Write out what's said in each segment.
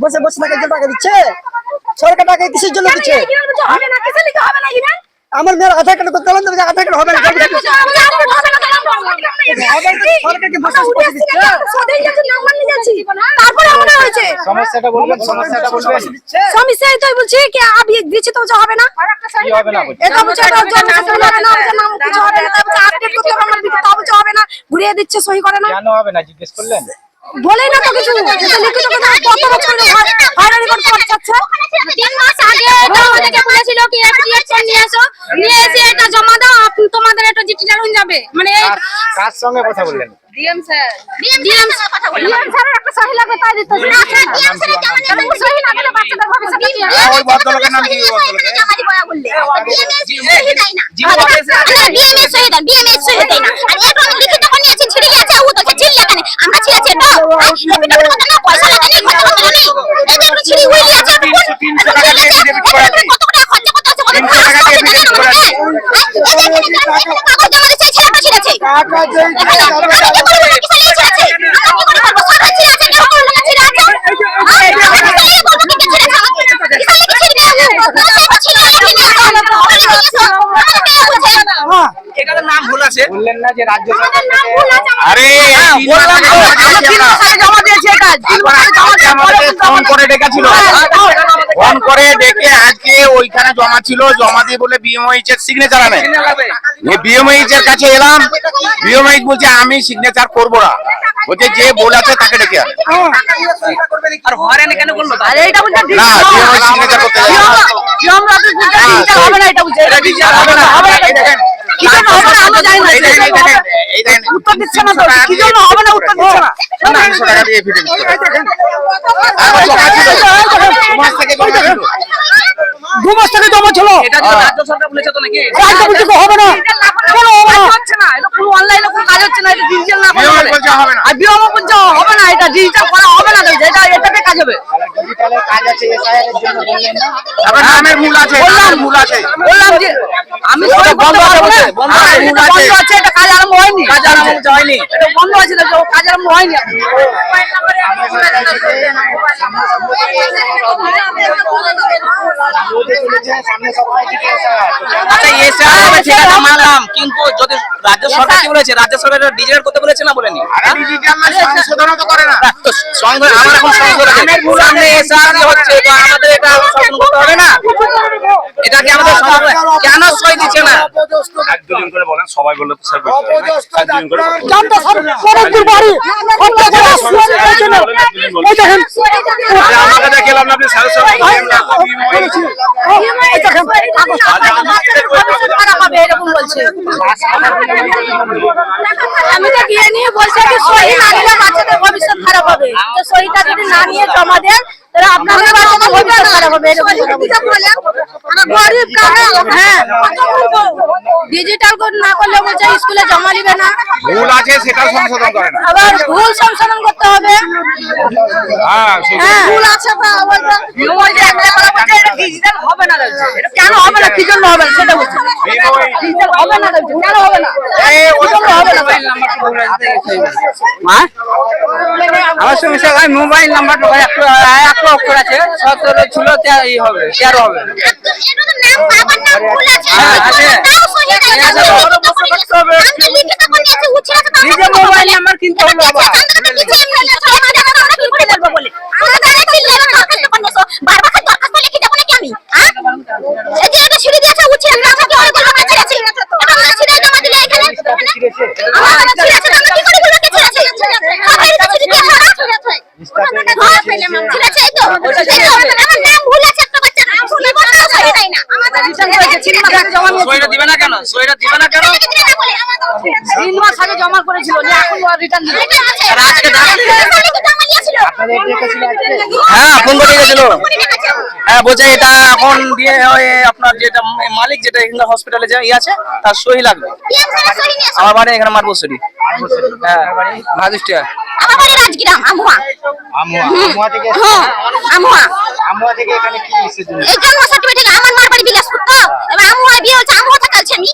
বসে বসে থাকে টাকা দিচ্ছে সরকার টাকা কিসের জন্য দিচ্ছে হবে না কিসে লিখে হবে না কিনা আমার মেয়ের আধার কার্ড করতে আধার কার্ড হবে না দিচ্ছে। সমস্যাটা বলবেন সমস্যাটা বলবেন তো বলছি কি আবি দিচ্ছি তো বলছে হবে না কি হবে না এটা বলছে এটা জন্ম হবে না বলছে নাম কিছু হবে না তারপর আপডেট করতে হবে আমার দিকে হবে না ঘুরিয়ে দিচ্ছে সহি করে না কেন হবে না জিজ্ঞেস করলেন বলেই না তো কিছু। লিখিত কথা কত বছর হয়রানি করতে পারছে তিন মাস আগে তো আমাদেরকে বলেছিল কি একটা রিয়েকশন নিয়ে এসো। নিয়ে এসে এটা জমা দাও আপ- তোমাদের এটা ডিজিটাল হয়ে যাবে। মানে কার- কার সঙ্গে কথা বললেন? DM sir. ডিএম স্যার কথা বলি ডিএম স্যারের একটা সহি লাগবে তাই দিতে আচ্ছা ডিএম স্যারের জমা দেবেন সহি না দিলে বাচ্চাদের ভবিষ্যৎ কি হ্যাঁ, ওই ভদ্রলোকের নাম কি ভদ্রলোকের? জমা দিব বললে? ডিএমএস সহি দেয় না। ডিএমএস সহি দেয় ডিএমএস সহি দেয় না। আর এখন লিখিত করে নিয়েছে ছিড়ে গেছে ও তো ছিড়ে লাগানে আমরা ছিড়েছি তো টাকা দিয়ে affidavit করা আছে। কত টাকা খরচা করতে আছে তিনশো টাকা দিয়ে affidavit করা আছে। কাগজ জমা দিচ্ছে ছেলেটা ছিড়েছে টাকা যেই এখানে আমরা কি করব নাকি ফেলে ছিড়েছে আমরা কি করে করব সরকার ছিড়েছে কেন কোনো লোক ছিড়ে আছে আমরা কি করব কি ছিড়েছে আমাকে কিসের লিখে ছিড়বে হ্যাঁ এটার নাম ভুল আছে বললেন না যে রাজ্য সরকার নাম ভুল আছে আরে হ্যাঁ, বললাম তো, আমরা জমা তিন মাস জমা দিয়েছি এটা তিন মাস জমা ফোন করে ডেকেছিল হ্যাঁ, ফোন করে ডেকে আজকে ওইখানে জমা ছিল জমা দিয়ে বলে বিএমএইচ এর সিগনেচার আনে বিএমএইচ এর কাছে এলাম বিএমএইচ বলছে আমি সিগনেচার করব না বলছে যে বলেছে তাকে ডেকে আনে আর হয়রানি কেন আরে এটা না বিএমএইচ সিগনেচার করতে হবে না এটা হবে না হবে না এই দেখেন, কি জন্য হবে না আমরা জানি না এই দেখেন, এই দেখেন, এই দেখেন, উত্তর দিচ্ছে না তো কি জন্য হবে না উত্তর দিচ্ছে না টাকা দিয়ে affidavit করে। তারপর জমা ছিল। দু মাস থেকে জমা ছিল। দু মাস থেকে জমা ছিল এটা রাজ্য সরকার বলেছে তো নাকি রাজ্য বলছে হবে না কোনো হবে না হচ্ছে না এটা অনলাইনে কোনো কাজ হচ্ছে না এটা ডিজিটাল না হবে না। আর হবে না এটা ডিজিটাল করা হবে না এটা কাজ হবে? আমি বন্ধ আছে হ্যাঁ, এটা। বন্ধ আছে কাজ আরম্ভ হয়নি। কাজ আরম্ভ হয়নি। এটা বন্ধ আছে কাজ আরম্ভ হয়নি। আচ্ছা এসে হবে ঠিক আছে মানলাম কিন্তু যদি রাজ্য সরকার কি বলেছে রাজ্য সরকার ডিজিটাল করতে বলেছে না বলেনি? করে না। সংঘ- আমার এখন সংশোধন সামনে এসে হচ্ছে তো আমাদের এটা সংশোধন করতে হবে না। এটা কি আমাদের কেন সই দিচ্ছে না? এক দুজন করে বলেন সবাই বললে তো স্যার। জানতো বাড়ি। এই দেখেন। আমাকে দেখলাম না আপনি এই দেখেন। বলছে আমি তো গিয়ে নিয়ে বলছে যে সহি না নিলে বাচ্চাদের ভবিষ্যৎ খারাপ হবে। তো সহিটা যদি না নিয়ে জমা দেন গরিব কারা হ্যাঁ। ডিজিটাল না করলে বলছে স্কুলে জমা দিবে না। ভুল আছে সেটা সংশোধন করে না। আবার ভুল সংশোধন করতে হবে। হ্যাঁ হ্যাঁ। ভুল আছে ডিজিটাল হবে না কেন হবে না? কি জন্য হবে না? সেটা বলছে। ডিজিটাল হবে না বলছে কেন হবে না? হবে না? আমার সঙ্গে সঙ্গে মোবাইল নাম্বারটা একটু একটু অক্ষর আছে সতেরো ছিল তে- এই হবে তেরো হবে। নাম বাবার নাম ভুল আছে হ্যাঁ, আছে। তাও সহি দেয় না আছে, লিখিত করে নিয়েছে। আমরা লিখিত করে নিয়েছে উচ্ছে আছে তো নিজে মোবাইল নাম্বার কিনতে সইটা দিবে না কেন? সইটা দিবে না কেন? তিন মাস আগে জমা করেছিল এখন রিটার্ন দিবে আর আজকে হ্যাঁ ফোন করে গেছিল হ্যাঁ বলছে এটা এখন দিয়ে আপনার যেটা মালিক যেটা এখানে হসপিটালে যে ইয়ে আছে তার সহি লাগবে। আমার বাড়ি এখানে মারবসরি হ্যাঁ ভাদুষ্টিয়া আমার বাড়ি রাজগ্রাম আমুয়া। আমুয়া। আমুয়া থেকে হ্যাঁ আমুয়া। আমুয়া থেকে এখানে কি এসেছে তুমি? এই জন্ম সার্টিফিকেট আমার মার বাড়ি বিলাসপুর তো। এবার আমুয়া বিয়ে হচ্ছে আমুয়া থেকে আছি আমি।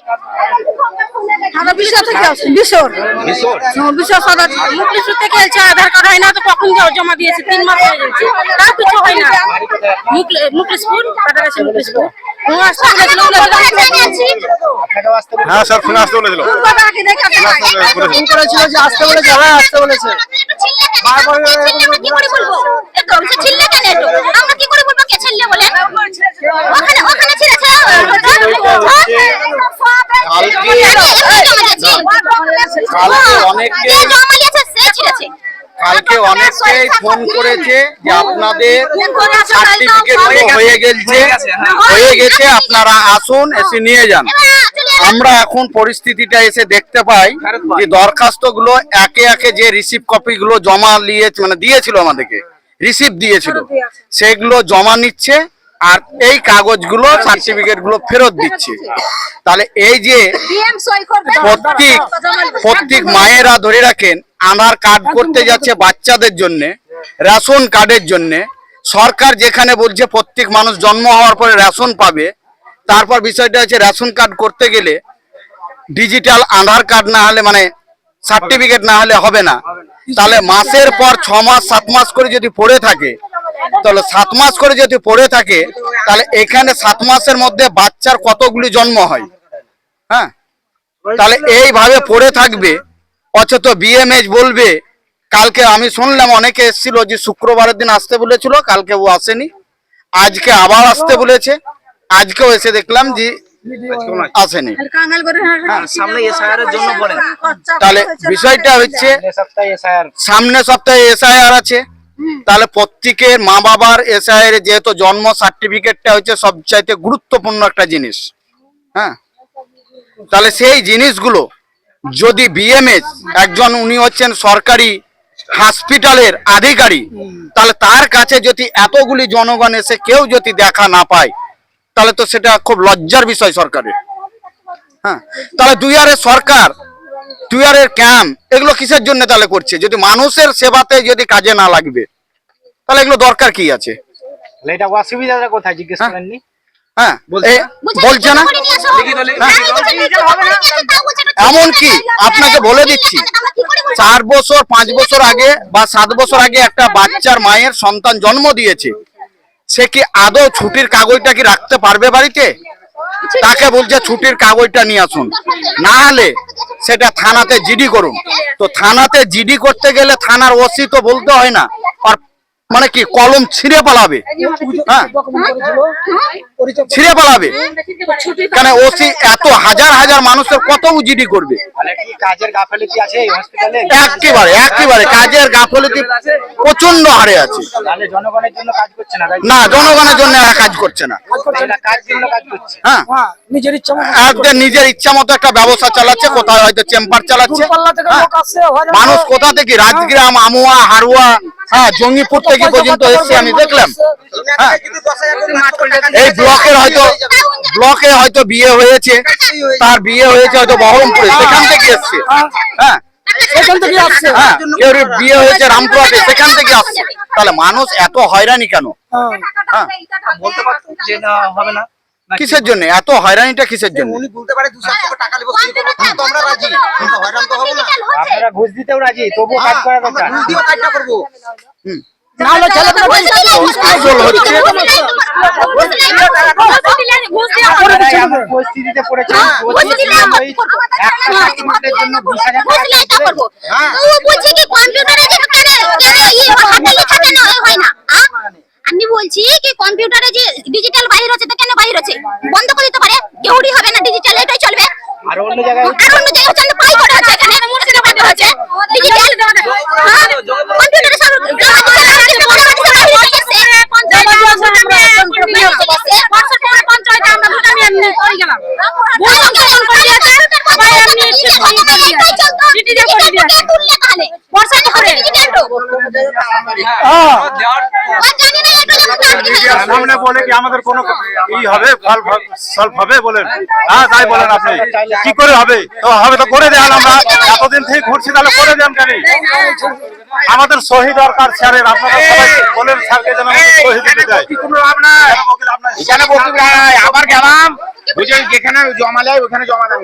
আমরা বিশ্বর থেকে আসছি বিশ্বর মিশর? বিশ্বর সদর মুকলিশ্বর থেকে এসেছে আধার কার্ড হয় না তো কখন জমা দিয়েছে? তিন মাস হয়ে গেছে। তা মুকলে- মুকলেশপুর কাটাগাছি মুকলেশপুর হ্যাঁ স্যার ফোন আসতে বলেছিল। করেছিল? যে আসতে বলেছে হ্যাঁ আসতে বলেছে। কালকে অনেকেই ফোন করেছে যে আপনাদের সার্টিফিকেট হয়ে গেছে। হয়ে গেছে আপনারা আসুন এসে নিয়ে যান। আমরা এখন পরিস্থিতিটা এসে দেখতে পাই যে দরখাস্তগুলো একে একে যে রিসিভ কপিগুলো জমা নিয়ে মানে দিয়েছিল আমাদেরকে রিসিভ দিয়েছিল সেগুলো জমা নিচ্ছে আর এই কাগজগুলো সার্টিফিকেটগুলো ফেরত দিচ্ছে। তাহলে এই যে প্রত্যেক প্রত্যেক মায়েরা ধরে রাখেন আধার কার্ড করতে যাচ্ছে বাচ্চাদের জন্য রেশন কার্ডের জন্য। সরকার যেখানে বলছে প্রত্যেক মানুষ জন্ম হওয়ার পরে রেশন পাবে তারপর বিষয়টা হচ্ছে রেশন কার্ড করতে গেলে ডিজিটাল আধার কার্ড না হলে মানে সার্টিফিকেট না হলে হবে না। তাহলে মাসের পর ছ মাস সাত মাস করে যদি পড়ে থাকে তাহলে সাত মাস করে যদি পড়ে থাকে তাহলে এখানে সাত মাসের মধ্যে বাচ্চার কতগুলি জন্ম হয়? হ্যাঁ? তাহলে এইভাবে পড়ে থাকবে অথচ বিএমএইচ বলবে কালকে আমি শুনলাম অনেকে এসেছিল যে শুক্রবারের দিন আসতে বলেছিল কালকে ও আসেনি আজকে আবার আসতে বলেছে আজকেও এসে দেখলাম যে আসেনি। বলেন। তাহলে বিষয়টা হচ্ছে সামনে সপ্তাহে এসআইআর আছে। তাহলে প্রত্যেকের মা বাবার এসআইআর যেহেতু জন্ম সার্টিফিকেটটা হচ্ছে সবচাইতে গুরুত্বপূর্ণ একটা জিনিস। হ্যাঁ? তাহলে সেই জিনিসগুলো যদি বিএমএস একজন উনি হচ্ছেন সরকারি হসপিটালের আধিকারিক, তাহলে তার কাছে যদি এতগুলি জনগণ এসে কেউ যদি দেখা না পায়, তাহলে তো সেটা খুব লজ্জার বিষয় সরকারের। হ্যাঁ? তাহলে দুইয়ারের সরকার দুইয়ারের ক্যাম্প এগুলো কিসের জন্য তাহলে করছে যদি মানুষের সেবাতে যদি কাজে না লাগবে তাহলে এগুলো দরকার কি আছে এটা অসুবিধাটা কোথায় জিজ্ঞেস হ্যাঁ। করেননি হ্যাঁ বলছে না এমন কি আপনাকে বলে দিচ্ছি চার বছর পাঁচ বছর আগে বা সাত বছর আগে একটা বাচ্চার মায়ের সন্তান জন্ম দিয়েছে সে কি আদৌ ছুটির কাগজটা কি রাখতে পারবে বাড়িতে তাকে বলছে ছুটির কাগজটা নিয়ে আসুন। না হলে সেটা থানাতে জিডি করুন। তো থানাতে জিডি করতে গেলে থানার ওসি তো বলতে হয় না। আর মানে কি কলম ছিঁড়ে পালাবে? হ্যাঁ? ছিঁড়ে পালাবে? কেন ওসি এত হাজার হাজার মানুষের কত জিডি করবে? একেবারে একেবারে কাজের গাফলতি প্রচণ্ড হারে আছে। না জনগণের জন্য কাজ করছে না। হ্যাঁ? নিজের ইচ্ছা একদের নিজের ইচ্ছা মতো একটা ব্যবসা চালাচ্ছে কোথায় হয়তো চেম্বার চালাচ্ছে। হ্যাঁ। মানুষ কোথা থেকে? রাজগ্রাম আমুয়া হারুয়া হ্যাঁ জঙ্গিপুর থেকে পর্যন্ত এসছে আমি দেখলাম। হ্যাঁ। এই ব্লকের হয়তো ব্লকে হয়তো বিয়ে হয়েছে তার বিয়ে হয়েছে হয়তো বহরমপুরে সেখান থেকে এসছে। হ্যাঁ। সেখান থেকে আসছে। হ্যাঁ কেউ বিয়ে হয়েছে রামপুরহাটে সেখান থেকে আসছে। তাহলে মানুষ এত হয়রানি কেন? হ্যাঁ। বলতে পারতো যে না হবে না? কিসের জন্য? এত হয়রানিটা কিসের জন্য? উনি বলতে পারে দু সাত টাকা টাকা নেব করব আমরা রাজি। কিন্তু হয়রান তো হব না। আপনারা ঘুষ দিতেও রাজি তবুও কাজ করা দরকার। ঘুষ দিয়েও কাজটা করব। হচ্ছে পরিস্থিতিতে ওই একটা সার্টিফিকেটের জন্য বিশ হাজার টাকা খরচ করতে হবে। হ্যাঁ। বলছি কি কম্পিউটারে কেন কেন ইয়ে হাতে লেখা কেন? হয় না আ? আমি বলছি কি কম্পিউটারে যে ডিজিটাল বাহির হচ্ছে তো কেন বাহির হচ্ছে বন্ধ করে দিতে পারে কেউরি হবে না ডিজিটাল এটাই চলবে আর অন্য জায়গায় আর অন্য জায়গায় হচ্ছে না, পাই করা আছে এখানে মুর্শিদাবাদে হচ্ছে ডিজিটাল হ্যাঁ কম্পিউটারে সব গ্রামে গেছে বড় বাড়িতে বাহির হয়ে গেছে পঞ্চায়েত পঞ্চায়েত আমরা দুটো নিয়ে এমনি করে গেলাম বড় কেমন করে দিয়েছে ভাই এমনি চিঠি দিয়ে করে দিয়েছে তুললে তাহলে বর্ষা করে ডিজিটাল তো জানি না এটা মিডিয়ার সামনে বলে কি আমাদের কোনো ই হবে? ফল সলভ হবে বলেন। হ্যাঁ তাই বলেন আপনি। কি করে হবে? তো হবে তো করে দেন আমরা। এতদিন থেকে ঘুরছি তাহলে করে দেন কেন? আমাদের সহি দরকার স্যারের। আপনারা সবাই বলেন স্যারকে যেন আমাদের সহি দিতে দেয় এখানে বলতে আবার গেলাম। বুঝে যেখানে জমা দেয় ওখানে জমা দেন